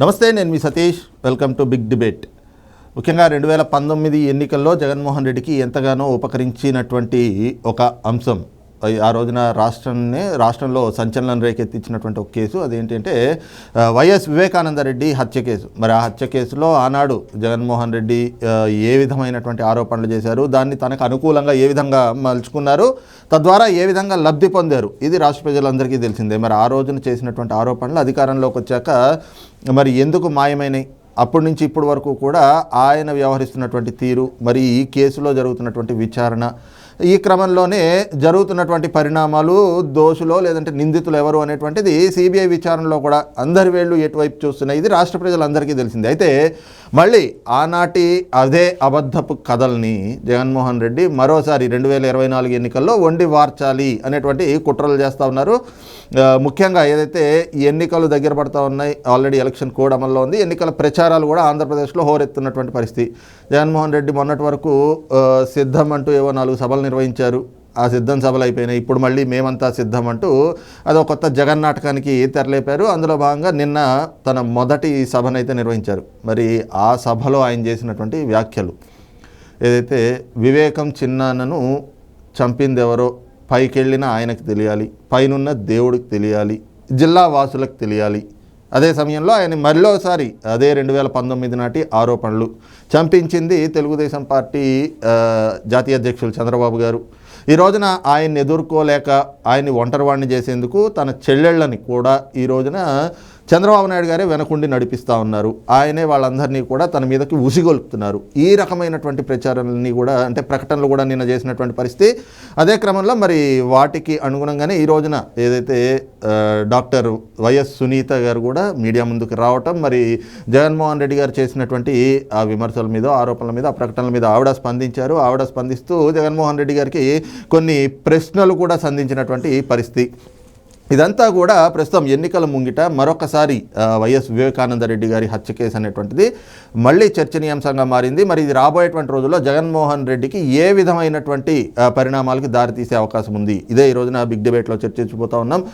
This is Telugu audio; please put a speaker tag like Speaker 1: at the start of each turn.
Speaker 1: నమస్తే నేను మీ Satish. Welcome to big debate ముఖ్యంగా రెండు వేల పంతొమ్మిది ఎన్నికల్లో జగన్మోహన్ రెడ్డికి ఎంతగానో ఉపకరించినటువంటి ఒక అంశం. ఆ రోజున రాష్ట్రాన్ని రాష్ట్రంలో సంచలనం రేకెత్తించినటువంటి ఒక కేసు. అదేంటంటే వైఎస్ వివేకానందరెడ్డి హత్య కేసు. మరి ఆ హత్య కేసులో ఆనాడు జగన్మోహన్ రెడ్డి ఏ విధమైనటువంటి ఆరోపణలు చేశారు దాన్ని తనకు అనుకూలంగా ఏ విధంగా మలుచుకున్నారు తద్వారా ఏ విధంగా లబ్ధి పొందారు ఇది రాష్ట్ర ప్రజలందరికీ తెలిసిందే. మరి ఆ రోజున చేసినటువంటి ఆరోపణలు అధికారంలోకి వచ్చాక మరి ఎందుకు మాయమైనవి అప్పటి నుంచి ఇప్పటి వరకు కూడా ఆయన వ్యవహరిస్తున్నటువంటి తీరు మరి ఈ కేసులో జరుగుతున్నటువంటి విచారణ ఈ క్రమంలోనే జరుగుతున్నటువంటి పరిణామాలు దోషులో లేదంటే నిందితులు ఎవరు అనేటువంటిది సిబిఐ విచారణలో కూడా అందరి వేళ్ళు ఎటువైపు చూస్తున్నాయి. ఇది రాష్ట్ర ప్రజలందరికీ తెలిసింది. అయితే మళ్ళీ ఆనాటి అదే అబద్ధపు కథల్ని జగన్మోహన్ రెడ్డి మరోసారి రెండు వేల ఇరవై నాలుగు ఎన్నికల్లో వండి వార్చాలి అనేటువంటి కుట్రలు చేస్తూ ఉన్నారు. ముఖ్యంగా ఏదైతే ఈ ఎన్నికలు దగ్గర పడుతూ ఉన్నాయి ఆల్రెడీ ఎలక్షన్ కోడ్ అమల్లో ఉంది. ఎన్నికల ప్రచారాలు కూడా ఆంధ్రప్రదేశ్లో హోరెత్తున్నటువంటి పరిస్థితి. జగన్మోహన్ రెడ్డి మొన్నటి వరకు సిద్ధం అంటూ ఏవో నాలుగు సభలు నిర్వహించారు. ఆ సిద్ధం సభలు అయిపోయినాయి. ఇప్పుడు మళ్ళీ మేమంతా సిద్ధం అంటూ అదో కొత్త జగన్ నాటకానికి తెరలేపారు. అందులో భాగంగా నిన్న తన మొదటి సభనైతే నిర్వహించారు. మరి ఆ సభలో ఆయన చేసినటువంటి వ్యాఖ్యలు. ఏదైతే వివేకం చిన్నాన్నను చంపింది ఎవరో పైకెళ్ళిన ఆయనకు తెలియాలి. పైనున్న దేవుడికి తెలియాలి. జిల్లా వాసులకు తెలియాలి. అదే సమయంలో ఆయన మరోసారి అదే రెండు వేల పంతొమ్మిది నాటి ఆరోపణలు చంపించింది తెలుగుదేశం పార్టీ జాతీయ అధ్యక్షులు చంద్రబాబు గారు. ఈ రోజున ఆయన్ని ఎదుర్కోలేక ఆయన్ని ఒంటరివాణ్ణి చేసేందుకు తన చెల్లెళ్ళని కూడా ఈ రోజున చంద్రబాబు నాయుడు గారే వెనకుండి నడిపిస్తూ ఉన్నారు. ఆయనే వాళ్ళందరినీ కూడా తన మీదకి ఉసిగొలుపుతున్నారు. ఈ రకమైనటువంటి ప్రచారాలన్నీ కూడా అంటే ప్రకటనలు కూడా నిన్న చేసినటువంటి పరిస్థితి. అదే క్రమంలో మరి వాటికి అనుగుణంగానే ఈ రోజున ఏదైతే డాక్టర్ వైఎస్ సునీత గారు కూడా మీడియా ముందుకు రావటం మరి జగన్మోహన్ రెడ్డి గారు చేసినటువంటి ఆ విమర్శల మీద ఆరోపణల మీద ఆ ప్రకటనల మీద ఆవిడ స్పందించారు. ఆవిడ స్పందిస్తూ జగన్మోహన్ రెడ్డి గారికి కొన్ని ప్రశ్నలు కూడా సంధించినటువంటి పరిస్థితి. ఇదంతా కూడా ప్రస్తుతం ఎన్నికల ముంగిట మరొకసారి వైఎస్ వివేకానంద రెడ్డి గారి హత్య కేసు అనేటువంటిది మళ్ళీ చర్చనీయాంశంగా మారింది. మరి ఇది రాబోయేటువంటి రోజుల్లో జగన్మోహన్ రెడ్డికి ఏ విధమైనటువంటి పరిణామాలకి పరిణామాలకు దారితీసే అవకాశం ఉంది? ఇదే ఈ రోజున బిగ్ డిబేట్లో చర్చించిపోతా ఉన్నాం.